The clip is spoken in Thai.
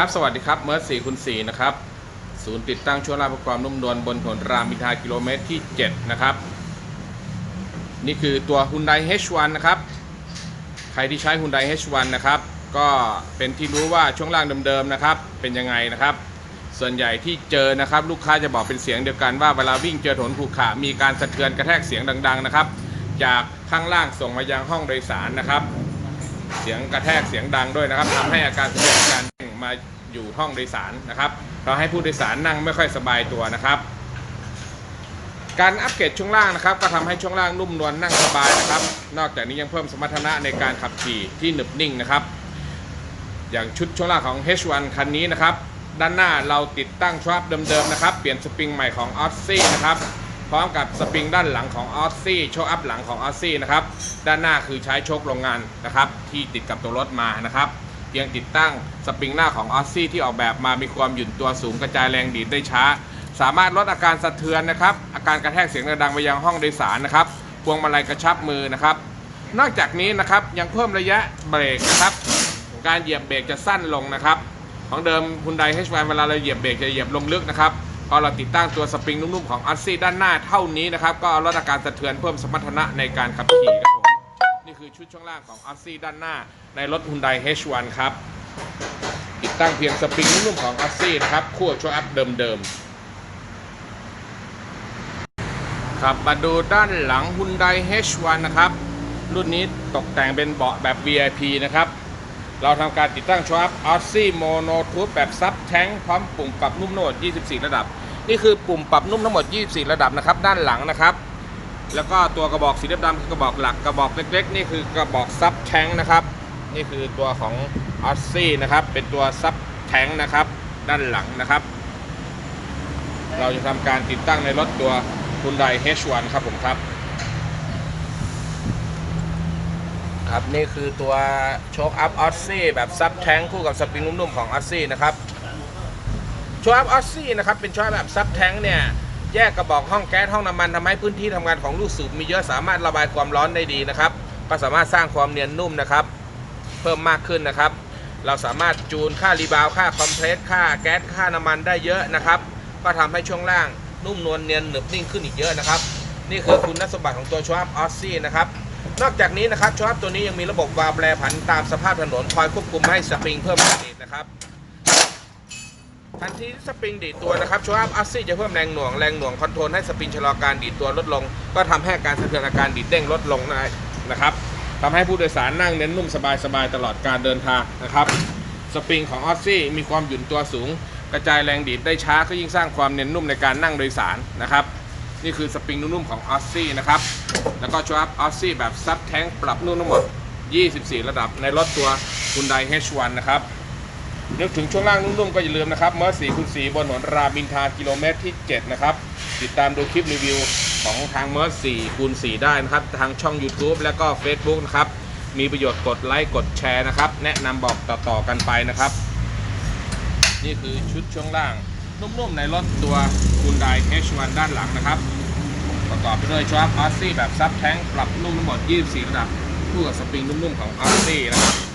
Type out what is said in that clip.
ครับ สวัสดีครับ เมิร์สี่คูณสี่นะครับ ศูนย์ติดตั้งช่วงล่างประความนุ่มนวลบนถนนรามอินทรากิโลเมตรที่ 7 นะครับ นี่คือตัว Hyundai H1 นะครับ ใครที่ใช้ Hyundai H1 นะครับ ก็เป็นที่รู้ว่าช่วงล่างเดิมๆนะครับ เป็นยังไงนะครับ ส่วนใหญ่ที่เจอนะครับ ลูกค้าจะบอกเป็นเสียงเดียวกันว่าเวลาวิ่งเจอถนนขรุขระมีการสะเทือนกระแทกเสียงดัง ๆ นะครับ จากข้างล่างส่งมายังห้องโดยสารนะครับ เสียงกระแทกเสียงดังด้วยนะครับทำให้อาการสะเทือนการนั่ง มาอยู่ห้องโดยสารนะครับ เราให้ผู้โดยสารนั่งไม่ค่อยสบายตัวนะครับ การอัปเกรดช่วงล่างนะครับ ก็ทำให้ช่วงล่างนุ่มนวลนั่งสบายนะครับ นอกจากนี้ยังเพิ่มสมรรถนะในการขับขี่ที่หนึบนิ่งนะครับ อย่างชุดช่วงล่างของ H1 คันนี้นะครับด้านหน้าเราติดตั้งชวบเดิมๆนะครับ เปลี่ยนสปริงใหม่ของ o อ s ซี่นะครับ พร้อมกับสปริงด้านหลังของ o อ s ซี่โชคอัพหลังของ o อ s ซี่นะครับ ด้านหน้าคือใช้โชคโรงงานนะครับ ที่ติดกับตัวรถมานะครับ ยงติดตั้งสปริงหน้าของ o อ s ซี่ที่ออกแบบมามีความหยุ่นตัวสูงกระจายแรงดีดได้ช้า สามารถลดอาการสะเทือนนะครับอาการกระแทกเสียงดังไปยังห้องโดยสารนะครับพวงมาลัยกระชับมือนะครับนอกจากนี้นะครับยังเพิ่มระยะเบรกนะครับ การเหยียบเบรกจะสั้นลงนะครับ ของเดิม Hyundai H1 เวลาเราเหยียบเบรกจะเหยียบลงลึกนะครับพอเราติดตั้งตัวสปริงนุ่มๆของ a อ s ซี่ด้านหน้าเท่านี้นะครับ ก็ลดอาการสะเทือนเพิ่มสมรรถนะในการขับขี่ครับ นี่คือชุดช่วงล่างของ a อ s ซี่ด้านหน้า ในรถ Hyundai H1 ครับ ติดตั้งเพียงสปริงนุ่มของ a อ s ซี่นะครับคู่กับโชว์อัพเดิมๆครับมาดูด้านหลัง Hyundai H1 นะครับ รุ่นนี้ตกแต่งเป็นเบาะแบบ VIP นะครับ เราทำการติดตั้งชว a ออ s ซี่โมโนทูบแบบซับแท้งพร้อมปุ่มปรับนุ่มทั้งหมด24 ระดับ นี่คือปุ่มปรับนุ่มทั้งหมด 24 ระดับนะครับ ด้านหลังนะครับ แล้วก็ตัวกระบอกสีดำคือกระบอกหลักกระบอกเล็ก ๆ นี่คือกระบอกซับแทงนะครับ นี่คือตัวของออ s ซี่นะครับ เป็นตัวซับแทงนะครับ ด้านหลังนะครับ เราจะทำการติดตั้งในรถตัว Hyundai H1 ครับผมครับ ครับนี่คือตัวโชคอัพออ s ซี่แบบซับแทงคู่กับสปริงนุ่มๆของออ s ซี่นะครับโชคอัพออ s ซี่นะครับเป็นโชคอัพแบบซับแทงเนี่ย แยกกระบอกห้องแก๊สห้องน้ำมันทำให้พื้นที่ทำงานของลูกสูบมีเยอะสามารถระบายความร้อนได้ดีนะครับ ก็สามารถสร้างความเนียนนุ่มนะครับ เพิ่มมากขึ้นนะครับ เราสามารถจูนค่ารีบาวค่าคอมเพรสค่าแก๊สค่าน้ำมันได้เยอะนะครับ ก็ทำให้ช่วงล่างนุ่มนวลเนียนหนึบนิ่งขึ้นอีกเยอะนะครับ นี่คือคุณสมบัติของตัวชว a ออ s ซี่นะครับนอกจากนี้นะครับชว a ตัวนี้ยังมีระบบวาล์วแปรผันตามสภาพถนนคอยควบคุมให้สปริงเพิ่มแรงดีดนะครับ ทันทีที่สปริงดีดตัวนะครับชว a ออ s ซี่จะเพิ่มแรงหน่วงแรงหน่วงคอนโทรลให้สปริงชะลอการดีดตัวลดลง ก็ทำให้การสะเทือนอาการดีดเด้งลดลงนะครับทำให้ผู้โดยสารนั่งเน้นนุ่มสบายๆตลอดการเดินทางนะครับสปริงของออ s ซี่มีความหยุ่นตัวสูง กระจายแรงดีดได้ช้าก็ยิ่งสร้างความเนียนนุ่มในการนั่งโดยสารนะครับนี่คือสปริงนุ่มๆของออ s ซี่นะครับแล้วก็ชว a ออ s ซี่แบบซับแท้งปรับนุ่มทั้งหมด 24 ระดับในรถตัว Hyundai H1 นะครับ นึกถึงช่วงล่างนุ่มๆก็อย่าลืมนะครับเมื่อ4คูณ4บนถนนรามอินทรากิโลเมตรที่ 7 นะครับ ติดตามดูคลิปรีวิวของทางเมื่อ4คูณ4ได้นะครับ ทางช่อง YouTube และก็ Facebook นะครับ มีประโยชน์กดไลค์กดแชร์นะครับ แนะนำบอกต่อๆกันไปนะครับ นี่คือชุดช่วงล่างนุ่มๆในรถตัว Hyundai H1 ด้านหลังนะครับ ประกอบไปด้วยชว a ออ s ซี่แบบซับแท้งปรับนุ่มทั้งหมด 24 ระดับคู่กับสปริงนุ่มๆของออ s ซี่นะครับ